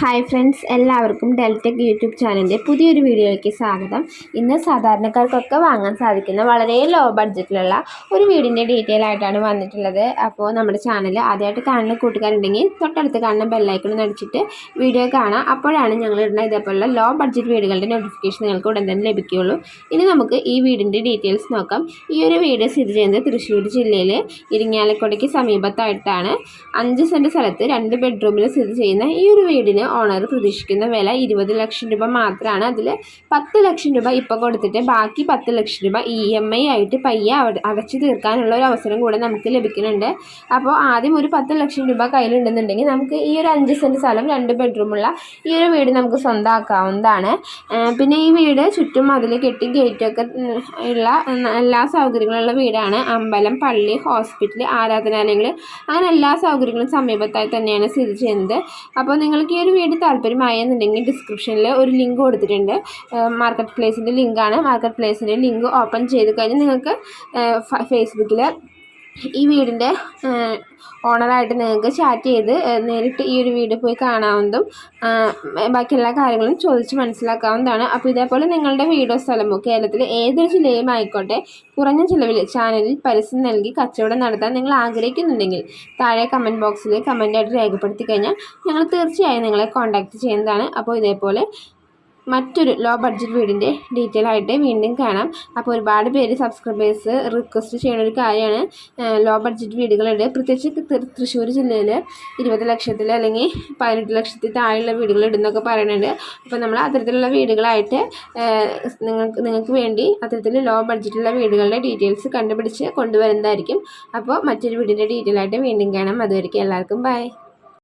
Hi friends എല്ലാവർക്കും Deltech YouTube ചാനലിന്റെ പുതിയൊരു വീഡിയോയിലേക്ക് സ്വാഗതം. ഇന്ന് സാധാരണക്കാർക്കൊക്കെ വാങ്ങാൻ സാധിക്കുന്ന വളരെ ലോ ബഡ്ജറ്റിലുള്ള ഒരു വീടിന്റെ ഡീറ്റെയിൽ ആയിട്ടാണ് വന്നിട്ടുള്ളത്. അപ്പോൾ നമ്മുടെ ചാനൽ ആദ്യമായിട്ട് കാണുന്ന കൂട്ടുകാരുണ്ടെങ്കിൽ തൊട്ടടുത്ത് കാണുന്ന ബെല്ലൈക്കൺ അടിച്ചിട്ട് വീഡിയോ കാണാം. അപ്പോഴാണ് ഞങ്ങൾ ഇടുന്ന ഇതേപോലുള്ള ലോ ബഡ്ജറ്റ് വീടുകളുടെ നോട്ടിഫിക്കേഷൻ നിങ്ങൾക്ക് ഉടൻ തന്നെ ലഭിക്കുകയുള്ളൂ. ഇനി നമുക്ക് ഈ വീടിന്റെ ഡീറ്റെയിൽസ് നോക്കാം. ഈ ഒരു വീട് സ്ഥിതി ചെയ്യുന്നത് തൃശ്ശൂർ ജില്ലയിൽ ഇരിങ്ങാലക്കുടയ്ക്ക് സമീപത്തായിട്ടാണ്. അഞ്ച് സെന്റ് സ്ഥലത്ത് രണ്ട് ബെഡ്റൂമിൽ സ്ഥിതി ചെയ്യുന്ന ഈ ഒരു വീടിന് ഓണർ പ്രതീക്ഷിക്കുന്ന വില ഇരുപത് ലക്ഷം രൂപ മാത്രമാണ് അതിൽ പത്ത് ലക്ഷം രൂപ ഇപ്പോൾ കൊടുത്തിട്ട് ബാക്കി പത്ത് ലക്ഷം രൂപ ഇ എം ഐ ആയിട്ട് പയ്യെ അടച്ചു തീർക്കാനുള്ള ഒരു അവസരം കൂടെ നമുക്ക് ലഭിക്കുന്നുണ്ട്. അപ്പോൾ ആദ്യം ഒരു പത്ത് ലക്ഷം രൂപ കയ്യിലുണ്ടെന്നുണ്ടെങ്കിൽ നമുക്ക് ഈ ഒരു അഞ്ച് സെന്റ് സ്ഥലം രണ്ട് ബെഡ്റൂമുള്ള ഈ ഒരു വീട് നമുക്ക് സ്വന്തമാക്കാവുന്നതാണ് പിന്നെ ഈ വീട് ചുറ്റും അതിൽ കെട്ടി ഗേറ്റൊക്കെ ഉള്ള എല്ലാ സൗകര്യങ്ങളുള്ള വീടാണ്. അമ്പലം പള്ളി ഹോസ്പിറ്റൽ ആരാധനാലയങ്ങൾ അങ്ങനെ എല്ലാ സൗകര്യങ്ങളും സമീപത്തായി തന്നെയാണ് സ്ഥിതി ചെയ്യുന്നത്. അപ്പോൾ നിങ്ങൾക്ക് ഈ ഒരു വീട് താല്പര്യമായെന്നുണ്ടെങ്കിൽ ഡിസ്ക്രിപ്ഷനിൽ ഒരു ലിങ്ക് കൊടുത്തിട്ടുണ്ട്. മാർക്കറ്റ് പ്ലേസിന്റെ ലിങ്കാണ് മാർക്കറ്റ് പ്ലേസിന്റെ ലിങ്ക് ഓപ്പൺ ചെയ്ത് കഴിഞ്ഞാൽ നിങ്ങൾക്ക് ഫേസ്ബുക്കിൽ ഈ വീടിന്റെ ഓണറായിട്ട് നിങ്ങൾക്ക് ചാറ്റ് ചെയ്ത് നേരിട്ട് ഈ ഒരു വീട് പോയി കാണാവുന്നതും ബാക്കി എല്ലാ കാര്യങ്ങളും ചോദിച്ച് മനസ്സിലാക്കാവുന്നതാണ്. അപ്പോൾ ഇതേപോലെ നിങ്ങളുടെ വീടോ സ്ഥലമോ കേരളത്തിലെ ഏതൊരു ജില്ലയും ആയിക്കോട്ടെ കുറഞ്ഞ ചിലവിൽ ചാനലിൽ പരസ്യം നൽകി കച്ചവടം നടത്താൻ നിങ്ങൾ ആഗ്രഹിക്കുന്നുണ്ടെങ്കിൽ താഴെ കമന്റ് ബോക്സിൽ കമന്റായിട്ട് രേഖപ്പെടുത്തി കഴിഞ്ഞാൽ ഞങ്ങൾ തീർച്ചയായും നിങ്ങളെ കോൺടാക്റ്റ് ചെയ്യുന്നതാണ്. അപ്പോൾ ഇതേപോലെ മറ്റൊരു ലോ ബഡ്ജറ്റ് വീടിന്റെ ഡീറ്റെയിൽ ആയിട്ട് വീണ്ടും കാണാം. അപ്പോൾ ഒരുപാട് പേര് സബ്സ്ക്രൈബേഴ്സ് റിക്വസ്റ്റ് ചെയ്യുന്ന ഒരു കാര്യമാണ്. ലോ ബഡ്ജറ്റ് വീടുകളുണ്ട്. പ്രത്യേകിച്ച് തൃശ്ശൂർ ജില്ലയിൽ ഇരുപത് ലക്ഷത്തിൽ അല്ലെങ്കിൽ പതിനെട്ട് ലക്ഷത്തിൽ താഴെയുള്ള വീടുകൾ ഇടുന്നൊക്കെ പറയുന്നുണ്ട്. അപ്പോൾ നമ്മൾ അത്തരത്തിലുള്ള വീടുകളായിട്ട് നിങ്ങൾക്ക് നിങ്ങൾക്ക് വേണ്ടി അത്തരത്തിൽ ലോ ബഡ്ജറ്റുള്ള വീടുകളുടെ ഡീറ്റെയിൽസ് കണ്ടുപിടിച്ച് കൊണ്ടുവരുന്നതായിരിക്കും. അപ്പോൾ മറ്റൊരു വീടിന്റെ ഡീറ്റെയിൽ ആയിട്ട് വീണ്ടും കാണാം. അതുവരെയ്ക്കും എല്ലാവർക്കും ബൈ